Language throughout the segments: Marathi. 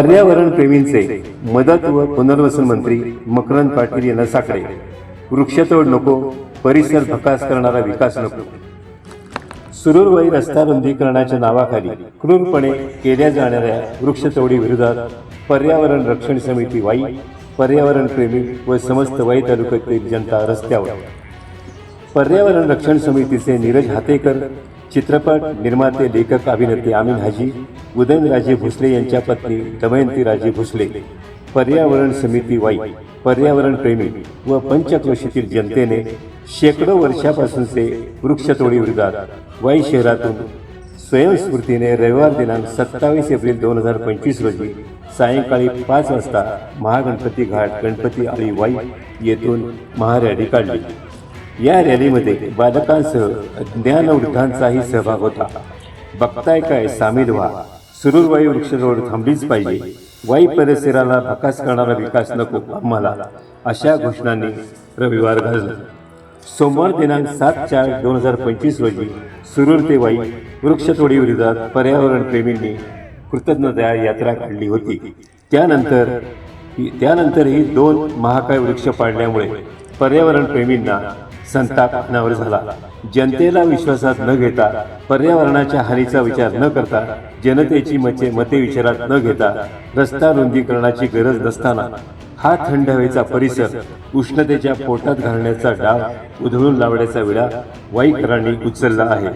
पर्यावरण प्रेमींचे मदत व पुनर्वसन मंत्री मकरंद पाटील यांना साकडे. वृक्षतोड नको परिसर भकास करणारा विकास नको. सुरूरवाई रस्ता रुंदीकरणाच्या नावाखाली क्रूरपणे केल्या जाणाऱ्या वृक्षतोडी विरोधात पर्यावरण रक्षण समिती वाई पर्यावरण प्रेमी व समस्त वाई तालुक्यातील जनता रस्त्यावर. पर्यावरण रक्षण समितीचे नीरज हातेकर चित्रपट निर्माते लेखक अभिनेते आमीन हाजी उदयनराजे भोसले यांच्या पत्नी दमयंती राजे भोसले पर्यावरण समिती वाई पर्यावरण प्रेमी व पंचक्रोशीतील जनतेने शेकडो वर्षापासूनचे वृक्षतोडी विरोधात वाई शहरातून स्वयंस्फूर्तीने रविवार दिनांक सत्तावीस एप्रिल दोन हजार पंचवीस रोजी सायंकाळी पाच वाजता महागणपती घाट गणपती आळी वाई येथून महारॅली काढली. या रॅलीमध्ये बालकांसह ज्ञानवृद्धांचाही सहभाग होता. बघताय काय सामील व्हा. सुरूरवाई वृक्षतोड थांबलीच पाहिजे. वाई परिसराला भकास करणारा विकास नको आम्हाला. अशा घोषणांनी रविवार गाजला सोमवार दिनांक सात चार दोन हजार पंचवीस रोजी सुरूर ते वाई वृक्षतोडी विरोधात पर्यावरण प्रेमींनी कृतज्ञता यात्रा काढली होती. त्यानंतर त्यानंतरही दोन महाकाय वृक्ष पाडल्यामुळे पर्यावरण प्रेमींना संताप अनावर झाला. जनतेला विश्वासात न घेता पर्यावरणाच्या हानीचा विचार न करता जनतेची मते मते विचारात न घेता रस्ता रुंदीकरणाची गरज नसताना हा थंड हवेचा परिसर उष्णतेच्या पोटात घालण्याचा डाव उधळून लावण्याचा विडा वाईकरांनी उचलला आहे.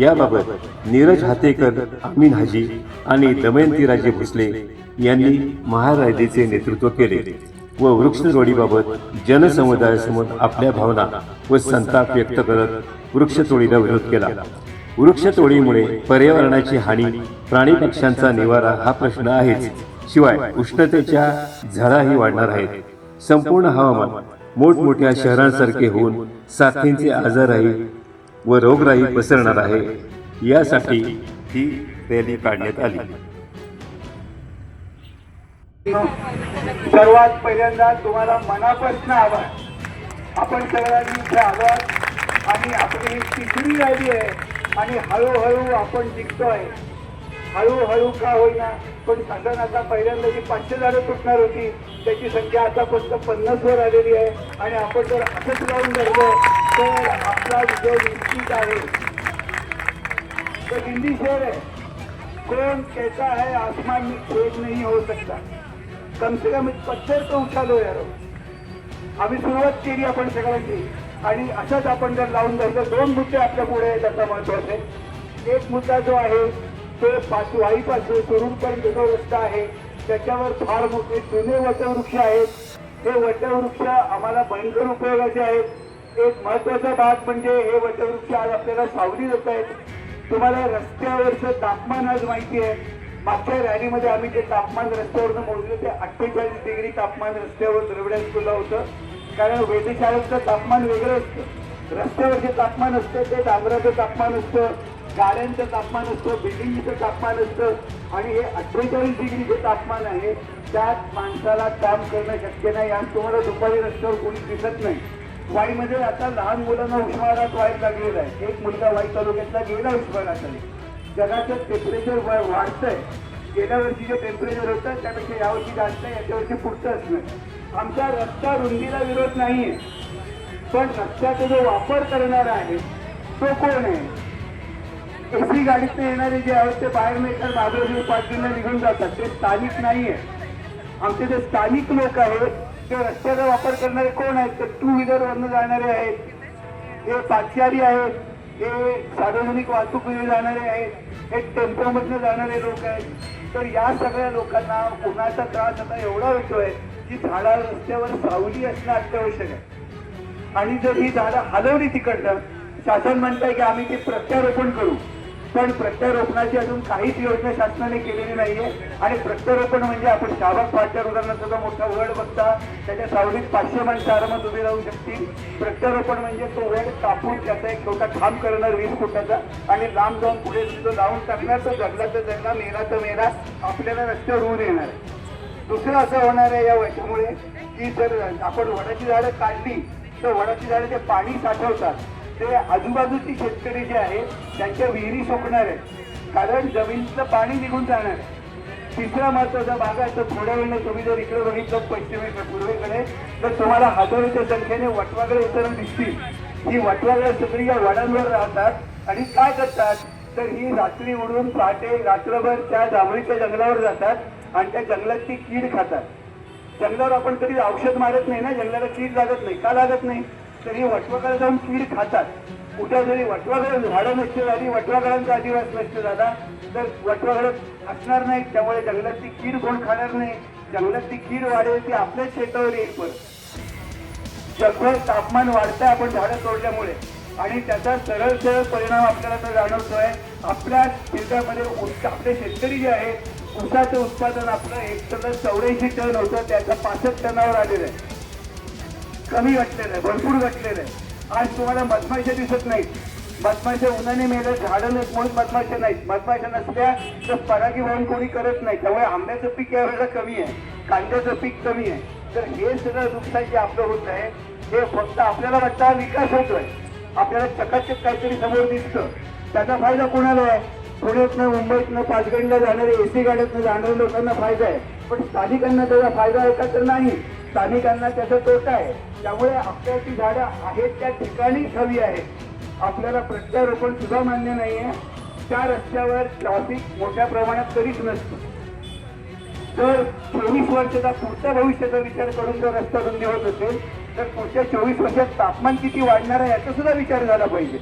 याबाबत नीरज हातेकर अमीन हाजी आणि दमयंती राजे भोसले यांनी महाराजेचे नेतृत्व केले. व वृक्षतोडीबाबत जनसमुदायासमोर आपल्या भावना व संताप व्यक्त करत वृक्षतोडीला विरोध केला. वृक्षतोडीमुळे पर्यावरणाची हानी प्राणी पक्ष्यांचा निवारा हा प्रश्न आहेच. शिवाय उष्णतेच्या झळाही वाढणार आहेत. संपूर्ण हवामान मोठमोठ्या शहरांसारखे होऊन साथींचे आजारही व रोगराई पसरणार आहे. यासाठी ही रॅली काढण्यात आली. सर्वात पहिल्यांदा तुम्हाला मनापासून आभार. आपण सगळ्यांनी इथे आलो आणि आपली ही तिसरी रॅली आहे आणि हळूहळू आपण जिंकतोय. हळूहळू का होईना पण साधारण आता पहिल्यांदा जी पाचशे झाडं तुटणार होती त्याची संख्या आता फक्त पन्नासवर आलेली आहे आणि आपण जर असंच राहून धरलो तर आपला विजय निश्चित आहे. तर हिंदी शेर आहे. कोण कैसा है आसमान में छेद नहीं हो सकता. कम से कम एक पत्थर तो उठालो यार. आम्ही सुरुवात केली आपण सगळ्यांची. आणि असंच आपण जर लावून धरलं दोन मुद्दे आपल्या पुढे आहेत आता महत्त्वाचे एक मुद्दा जो आहे तो पाचवाईपासून सुरूरपर्यंत जो रस्ता आहे त्याच्यावर फार मोठे जुने वटवृक्ष आहेत. हे वटवृक्ष आम्हाला भयंकर उपयोगाचे आहेत. एक महत्त्वाचा भाग म्हणजे हे वटवृक्ष आज आपल्याला सावली देत आहेत. तुम्हाला रस्त्यावरचं तापमान आज माहिती आहे. मागच्या रॅलीमध्ये आम्ही जे तापमान रस्त्यावरनं मोजलं ते अठ्ठेचाळीस डिग्री तापमान रस्त्यावर द्रविड्या स्कूलला होतं. कारण वेधशाळेचं तापमान वेगळं असतं. रस्त्यावर जे तापमान असतं ते डांबराचं तापमान असतं गाड्यांचं तापमान असतं बिल्डिंगचं तापमान असतं. आणि हे अठ्ठेचाळीस डिग्री जे तापमान आहे त्यात माणसाला काम करणं शक्य नाही. आणि तुम्हाला दुपारी रस्त्यावर कोणी दिसत नाही. वाईमध्ये आता लहान मुलांना उष्माघात व्हायला लागलेला आहे. एक मुलगा वाई तालुक्यातला गेला उष्माघाताने जगाचं टेम्परेचर वाढतंय. गेल्या वर्षी जे टेम्परेचर होतं त्यापेक्षा यावर्षी जास्त आहे याच्या वर्षी पुढचं असणार आमचा रस्ता रुंदीला विरोध नाहीये. पण रस्त्याचा जो वापर करणारा आहे तो कोण आहे? एसी गाडीतनं येणारे जे आहेत ते बाहेर मिळतात बाजूला पाटीलला निघून जातात. ते स्थानिक नाहीये. आमचे जे स्थानिक लोक आहेत ते रस्त्याचा वापर करणारे कोण आहेत? ते टू व्हीलर वरनं जाणारे आहेत हे पाचशारी आहेत हे सार्वजनिक वाहतुकीने जाणारे आहेत हे टेम्पोमधनं जाणारे लोक आहेत. तर या सगळ्या लोकांना उन्हाचा त्रास आता एवढा होतोय की झाडा रस्त्यावर सावली असणं अत्यावश्यक आहे. आणि जर ही झाडं हलवली तिकडनं शासन म्हणताय की आम्ही ते प्रत्यारोपण करू. पण प्रत्यारोपणाची अजून काहीच योजना शासनाने केलेली नाहीये. आणि प्रत्यारोपण म्हणजे आपण शाबक फाट्यावर उदाहरणार्थ मोठा वड बघता. त्याच्या सावलीत पाचशे माणसं आरामात उभी राहू शकतील. प्रत्यारोपण म्हणजे तो वड कापून त्याचा एक छोटा ठाम करणार वीस फुटाचा. आणि लांब जाऊन पुढे तो लावून टाकणार तो जगला तर जगला मेरा तर मेरा आपल्याला रस्त्यावर होऊन येणार. आहे दुसरं असं होणार आहे या वर्षामुळे की जर आपण वडाची झाडं काढली तर वडाची झाडं ते पाणी साठवतात ते आजूबाजूचे शेतकरी जे आहेत त्यांच्या विहिरी सोकणार आहेत. कारण जमिनीतलं पाणी निघून जाणार आहे. तिसरा महत्त्वाचा भाग आहे तर थोड्या वेळाने तुम्ही जर इकडे बघितलं पश्चिमेकडे पूर्वेकडे तर तुम्हाला हजारोच्या संख्येने वटवागळे येताना दिसतील. ही वटवागळे सगळी या वडांवर राहतात आणि काय करतात? तर ही रात्री उडून पहाटे रात्रभर त्या जांभळीच्या जंगलावर जातात आणि त्या जंगलातली कीड खातात. जंगलावर आपण कधी औषध मारत नाही ना? जंगलाला कीड लागत नाही. का लागत नाही? तर ही वटवाकडे जाऊन कीड खातात. कुठं जरी वटवाकडे झाडं नष्ट झाली वटवागडांचा आदिवास नष्ट झाला तर वटवागड असणार नाही त्यामुळे जंगलातली कीड कोण खाणार नाही. जंगलातली कीड वाढेल ती आपल्याच शेतावर येईल परत. जगभर तापमान वाढतंय आपण झाडं तोडल्यामुळे. आणि त्याचा सरळ सरळ परिणाम आपल्याला तर जाणवतोय. आपल्या शेतामध्ये आपले शेतकरी जे आहेत ऊसाचं उत्पादन आपलं एक तर चौऱ्याऐंशी टन होतं त्याचं पासष्ट टनावर आलेलं आहे. कमी घटलेलं आहे भरपूर घटलेलं आहे. आज तुम्हाला मधमाशा दिसत नाहीत. मधमाशा उन्हाने मेलं झाडं नाहीत म्हणून मधमाशा नाहीत. मधमाशा नसल्या तर परागीभवन कोणी करत नाही. त्यामुळे आंब्याचं पीक यावेळेला कमी आहे. कांद्याचं पीक कमी आहे. तर हे सगळं नुकसान जे आपलं होत आहे हे फक्त आपल्याला वाटतं हा विकास होतोय. आपल्याला चकाचक काहीतरी समोर दिसतं. त्याचा फायदा कोणाला आहे? पुण्यातनं मुंबईतनं पाचगणला जाणारे एसी गाड्यातनं जाणाऱ्या लोकांना फायदा आहे. पण स्थानिकांना त्याचा फायदा आहे का तर नाही. स्थानिकांना त्याचा तोटा आहे. त्यामुळे आपल्याची ती झाडं आहेत त्या ठिकाणीच हवी आहेत. आपल्याला प्रत्यारोपण सुद्धा मान्य नाहीये. त्या रस्त्यावर ट्रॅफिक मोठ्या प्रमाणात कधीच नसतं. जर चोवीस वर्षाचा पुढच्या भविष्याचा विचार करून जर रस्ता रुंदी होत असेल तर पुढच्या चोवीस वर्षात तापमान किती वाढणार आहे याचा सुद्धा विचार झाला पाहिजे.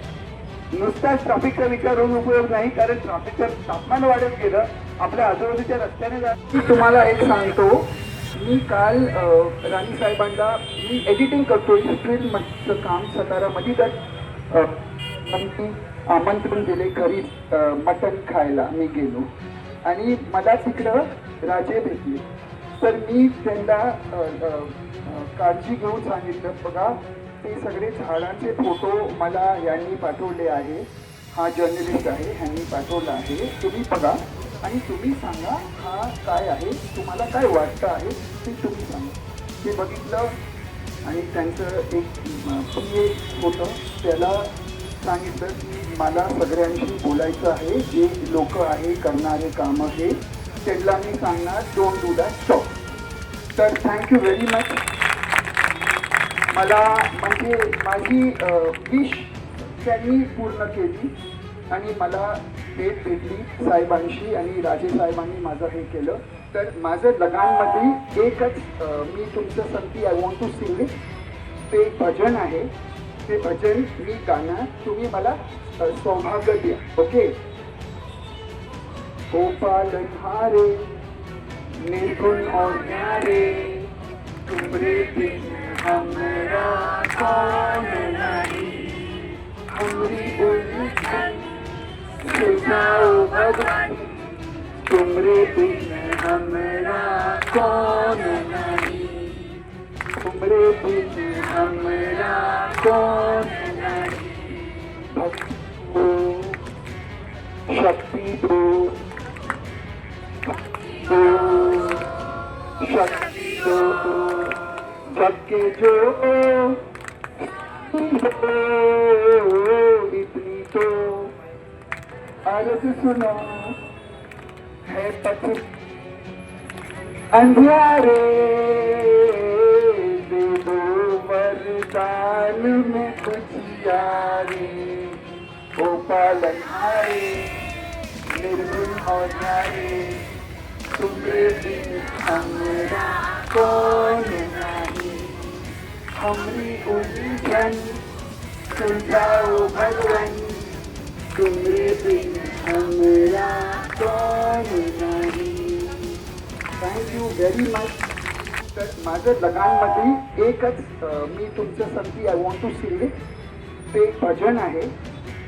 नुसताच ट्रॅफिकचा विचार होऊन उपयोग नाही कारण ट्रॅफिकचं तापमान वाढत गेलं. आपल्या आजूबाजूच्या रस्त्याने जा तुम्हाला एक सांगतो. मी काल राणी साहेबांना मी एडिटिंग करतो फिल्मचं काम सातारामध्ये. तर आमंत्रण दिले घरी मटण खायला मी गेलो. आणि मला तिकडं राजे भेटले. तर मी त्यांना काळजी घेऊन सांगितलं बघा ते सगळे झाडांचे फोटो मला यांनी पाठवले आहे. हा जर्नलिस्ट आहे ह्यांनी पाठवला आहे. तुम्ही बघा. आणि तुम्ही सांगा हा काय आहे तुम्हाला काय वाटतं आहे ते तुम्ही सांगा. ते बघितलं आणि त्यांचं एक पी होतं त्याला सांगितलं की मला सगळ्यांशी बोलायचं आहे जे लोक आहे करणारे कामं हे त्यांना मी सांगणार डोंट डू दॅट स्टॉप तर थँक्यू व्हेरी मच मला म्हणजे माझी विश त्यांनी पूर्ण केली आणि मला भेट भेटली साहेबांशी आणि राजे साहेबांनी माझं हे केलं. तर माझं लगानमध्ये एकच मी तुमचं संती आय वॉन्ट टू सिंग ते भजन आहे. ते भजन मी गाणं तुम्ही मला सौभाग्य द्या. ओके गोपाल हारे निर्गुण और न्यारे तुमरे दिन हमरा कौन नहीं. हमरी उलझन सुझाओ भगवान तुमरे बिन हमरा कौन नहीं तुमरे बिन हमरा कौन नहीं भक्ति शक्ति दो शक्ति दो जग के जो है अंधियारे दे दो वरदान में कुछ यारे ओ पालनहारे निर्गुण और न्यारे तुम्हारे बिन हमरा कौन नहीं हमरी उलझन सुलझाओ भगवन कौन नहीं थँक्यू व्हेरी मच तर माझं लगानमध्ये एकच मी तुमच्या संधी आय वॉन्ट टू सिंग ते भजन आहे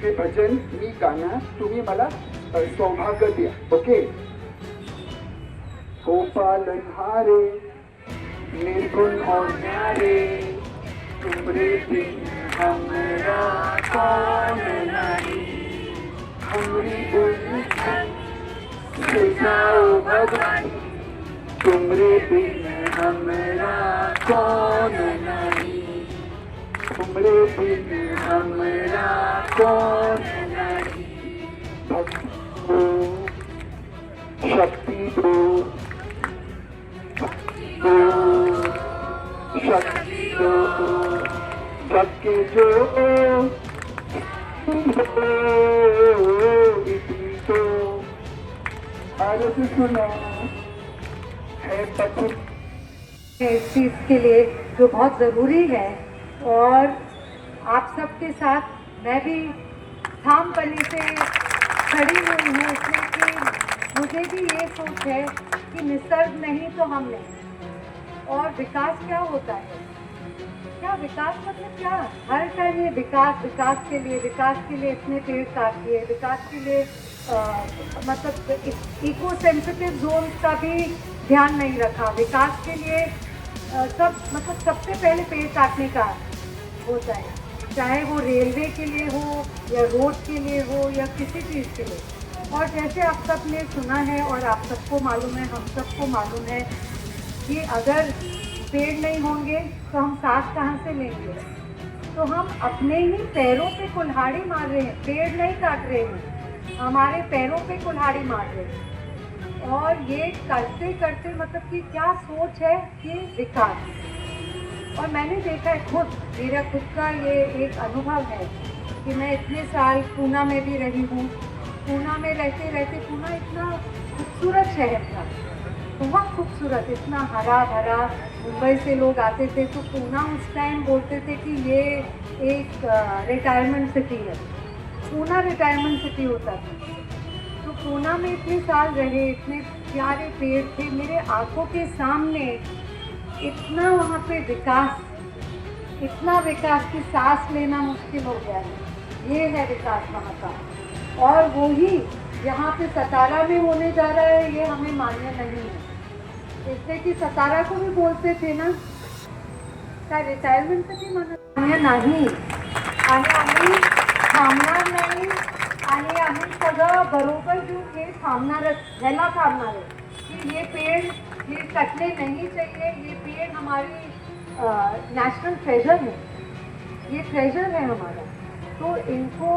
ते भजन मी गाणं तुम्ही मला सौभाग्य द्या ओके गोपालन हारे निर्गुण और न्यारे तुमरे बिन हमरा कौन नहीं हमरी उलझन भगवान तुमरे बिन हमरा कौन नहीं तुमरे बिन हमरा कौन नहीं भक्ति शक्ति दो शक्ति दो जग जो इस चीज़ के लिए जो बहुत ज़रूरी है, और आप सबके साथ मैं भी थाम पली से खड़ी हुई हूँ इसलिए कि मुझे भी ये सोच है कि निसर्ग नहीं तो हम नहीं। और विकास क्या होता है? क्या विकास मतलब क्या? हर टाइम ये विकास विकास के लिए, विकास के लिए इतने पेड़ काट दिए, विकास के लिए मतलब इको सेंसिटिव जोन का भी ध्यान नहीं रखा। विकास के लिए सब मतलब सबसे पहले पेड़ काटने का होता है चाहे वो रेलवे के लिए हो, या रोड के लिए हो, या किसी चीज़ के लिए। और जैसे आप सबने सुना है, और आप सबको मालूम है, हम सबको मालूम है, कि अगर पेड़ नहीं होंगे तो हम सांस कहाँ से लेंगे? तो हम अपने ही पैरों पे कुल्हाड़ी मार रहे हैं। पेड़ नहीं काट रहे हैं। हमारे पैरों पे कुल्हाड़ी मार रहे और ये करते करते मतलब कि क्या सोच है कि विकास और मैंने देखा है खुद, मेरा खुद का ये एक अनुभव है कि मैं इतने साल पूना में भी रही हूँ। पूना में रहते रहते पूना इतना खूबसूरत शहर था। बहुत खूबसूरत, इतना हरा भरा। मुंबई से लोग आते थे तो पूना उस टाइम बोलते थे कि ये एक रिटायरमेंट सिटी है। पूना रिटायरमेंट सिटी होता था। तो पूना में इतने साल रहे, इतने प्यारे पेड़ थे, मेरे आँखों के सामने इतना वहाँ पे विकास, इतना विकास की सांस लेना मुश्किल हो गया है। ये है विकास वहाँ का। और वो ही यहाँ पे सतारा में होने जा रहा है, ये हमें मान्य नहीं है। इसलिए कि सतारा को भी बोलते थे ना, काय रिटायरमेंटसाठी म्हणत मान्य नाही। आणि थांबणार नाही. आणि आम्ही सगळं बरोबर घेऊन हे थांबणारच ह्याला थांबणार आहे. कि ये पेड़ ये कटने नहीं चाहिए ये पेड़ हमारी नेशनल ट्रेजर है. ये ट्रेजर है हमारा. तो इनको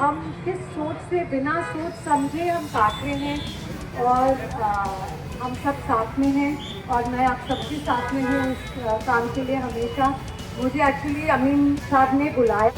हम किस सोच से बिना सोच समझे हम काट रहे हैं और आ, हम सब साथ में हैं और मैं आप सबके साथ में हूँ इस काम के लिए हमेशा. मुझे एक्चुअली अमीन साहब ने बुलाया.